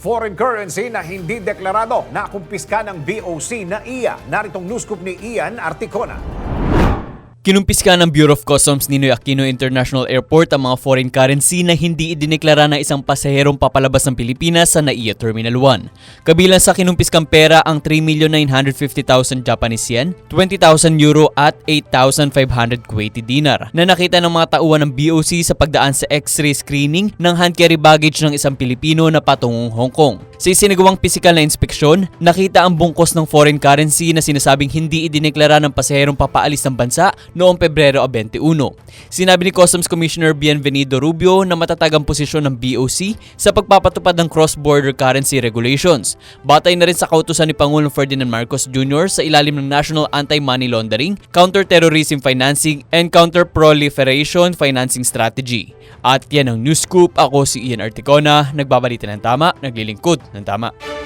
foreign currency na hindi deklarado na kumpiska ng BOC na iya. Naritong news ni Ian Articona. Kinumpiska ng Bureau of Customs Ninoy Aquino International Airport ang mga foreign currency na hindi idineklara ng isang pasaherong papalabas ng Pilipinas sa NAIA Terminal 1. Kabilang sa kinumpiskang pera ang 3,950,000 Japanese yen, 20,000 euro at 8,500 Kuwaiti dinar na nakita ng mga tauhan ng BOC sa pagdaan sa x-ray screening ng hand carry baggage ng isang Pilipino na patungong Hong Kong. Sa isinagawang pisikal na inspeksyon, nakita ang bungkos ng foreign currency na sinasabing hindi idineklara ng pasaherong papaalis ng bansa noong Pebrero 21. Sinabi ni Customs Commissioner Bienvenido Rubio na matatag ang posisyon ng BOC sa pagpapatupad ng cross-border currency regulations. Batay na rin sa kautusan ni Pangulong Ferdinand Marcos Jr. sa ilalim ng National Anti-Money Laundering, Counter-Terrorism Financing, and Counter-Proliferation Financing Strategy. At yan ang News Scoop. Ako si Ian Articona, nagbabalita ng tama, naglilingkod ng tama.